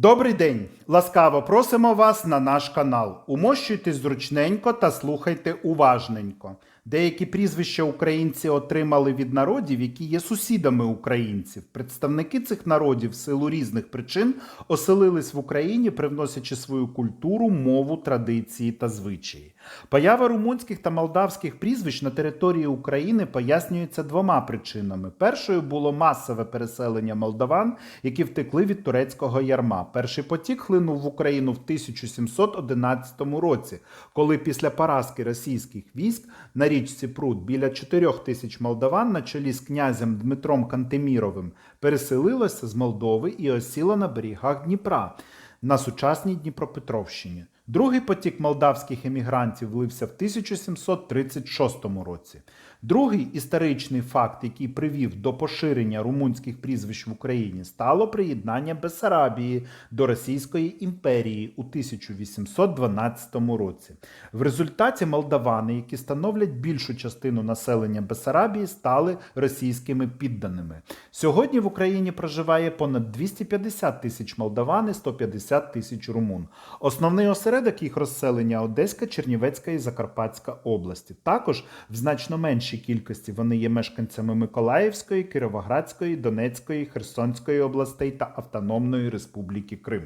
Добрий день! Ласкаво просимо вас на наш канал. Умощуйтесь зручненько та слухайте уважненько. Деякі прізвища українці отримали від народів, які є сусідами українців. Представники цих народів в силу різних причин оселились в Україні, привносячи свою культуру, мову, традиції та звичаї. Поява румунських та молдавських прізвищ на території України пояснюється двома причинами. Першою було масове переселення молдаван, які втекли від турецького ярма. Перший потік хлинув в Україну в 1711 році, коли після поразки російських військ на річці Прут біля 4 тисяч молдаван на чолі з князем Дмитром Кантеміровим переселилося з Молдови і осіло на берегах Дніпра на сучасній Дніпропетровщині. Другий потік молдавських емігрантів влився в 1736 році. Другий історичний факт, який привів до поширення румунських прізвищ в Україні, стало приєднання Бесарабії до Російської імперії у 1812 році. В результаті молдавани, які становлять більшу частину населення Бесарабії, стали російськими підданими. Сьогодні в Україні проживає понад 250 тисяч молдаван і 150 тисяч румун. Основний осередок їх розселення Одеська, Чернівецька і Закарпатська області. Також в значно меншій кількості вони є мешканцями Миколаївської, Кіровоградської, Донецької, Херсонської областей та Автономної Республіки Крим.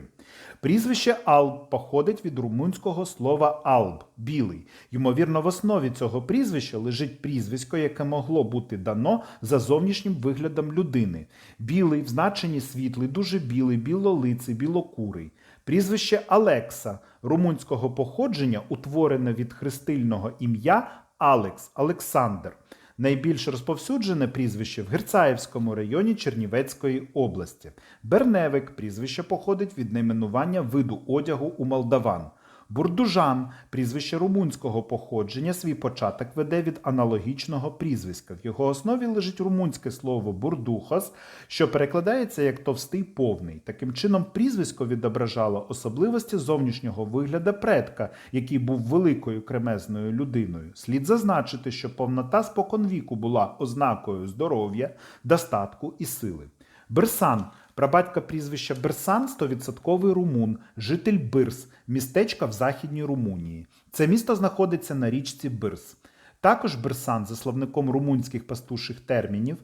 Прізвище Алб походить від румунського слова алб білий. Ймовірно, в основі цього прізвища лежить прізвисько, яке могло бути дано за зовнішнім виглядом людини. Білий в значенні світлий, дуже білий, білолиций, білокурий. Прізвище Алекса румунського походження утворене від хрестильного ім'я Алекс Олександр. Найбільш розповсюджене прізвище в Герцаївському районі Чернівецької області. Берневик прізвище походить від найменування виду одягу у молдаван. Бурдужан прізвище румунського походження, свій початок веде від аналогічного прізвиська. В його основі лежить румунське слово бурдухос, що перекладається як товстий повний. Таким чином, прізвисько відображало особливості зовнішнього вигляду предка, який був великою кремезною людиною. Слід зазначити, що повнота споконвіку була ознакою здоров'я, достатку і сили. Берсан Прабатька прізвища Берсан 100% румун, житель Бирс, містечка в Західній Румунії. Це місто знаходиться на річці Бирс. Також Берсан, за словником румунських пастуших термінів,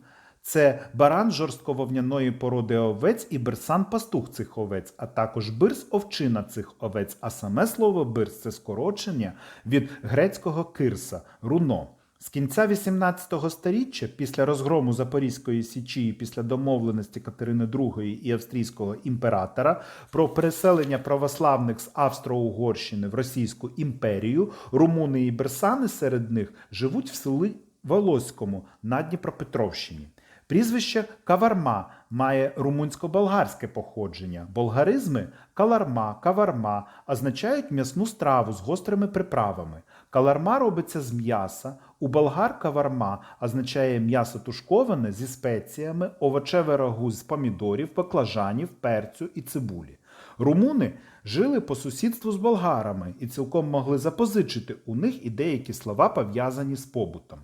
це баран жорсткововняної породи овець і берсан пастух цих овець, а також бирс овчина цих овець. А саме слово бирс це скорочення від грецького кирса руно. З кінця 18 століття, після розгрому Запорізької січі після домовленості Катерини II і австрійського імператора про переселення православних з Австро-Угорщини в Російську імперію, румуни і берсани серед них живуть в селі Волоському на Дніпропетровщині. Прізвище Каварма має румунсько-болгарське походження. Болгаризми каларма, каварма означають м'ясну страву з гострими приправами. Каларма робиться з м'яса. У болгар каварма означає м'ясо тушковане зі спеціями, овочеве рагу з помідорів, баклажанів, перцю і цибулі. Румуни жили по сусідству з болгарами і цілком могли запозичити у них і деякі слова пов'язані з побутом.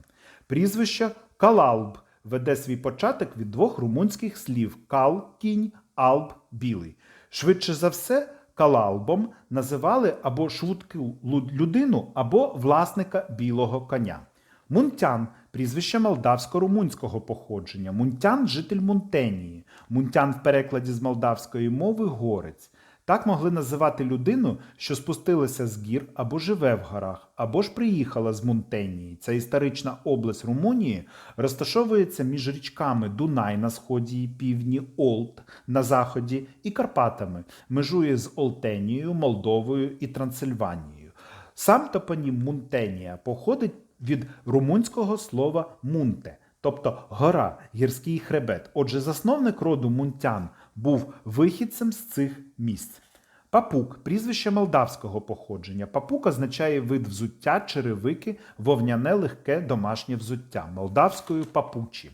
Прізвище Калалб веде свій початок від двох румунських слів кал кінь, алб білий. Швидше за все, калалбом називали або швидку людину, або власника білого коня. Мунтян прізвище молдавсько-румунського походження. Мунтян житель Мунтенії. Мунтян в перекладі з молдавської мови горець. Так могли називати людину, що спустилася з гір або живе в горах, або ж приїхала з Мунтенії. Ця історична область Румунії розташовується між річками Дунай на сході і півдні, Олд на заході і Карпатами, межує з Олтенією, Молдовою і Трансильванією. Сам топонім Мунтенія походить від румунського слова мунте, тобто гора, гірський хребет. Отже, засновник роду мунтян був вихідцем з цих місць. Папук прізвище молдавського походження. Папук означає вид взуття, черевики, вовняне легке домашнє взуття молдавською папучі.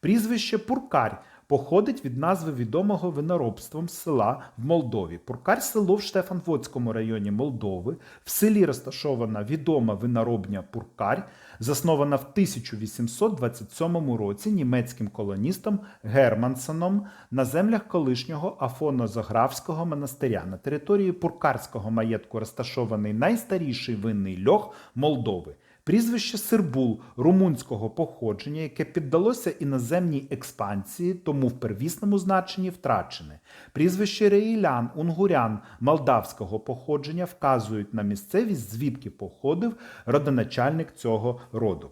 Прізвище Пуркарь походить від назви відомого виноробством села в Молдові. Пуркар село в Штефанводському районі Молдови. В селі розташована відома виноробня Пуркарь, заснована в 1827 році німецьким колоністом Германсоном на землях колишнього Афоно-Заграфського монастиря. На території Пуркарського маєтку розташований найстаріший винний льох Молдови. Прізвище Сирбул румунського походження, яке піддалося іноземній експансії, тому в первісному значенні втрачене. Прізвище Реїлян, унгурян молдавського походження вказують на місцевість, звідки походив родоначальник цього роду.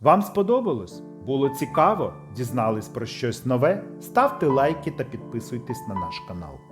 Вам сподобалось? Було цікаво? Дізнались про щось нове? Ставте лайки та підписуйтесь на наш канал.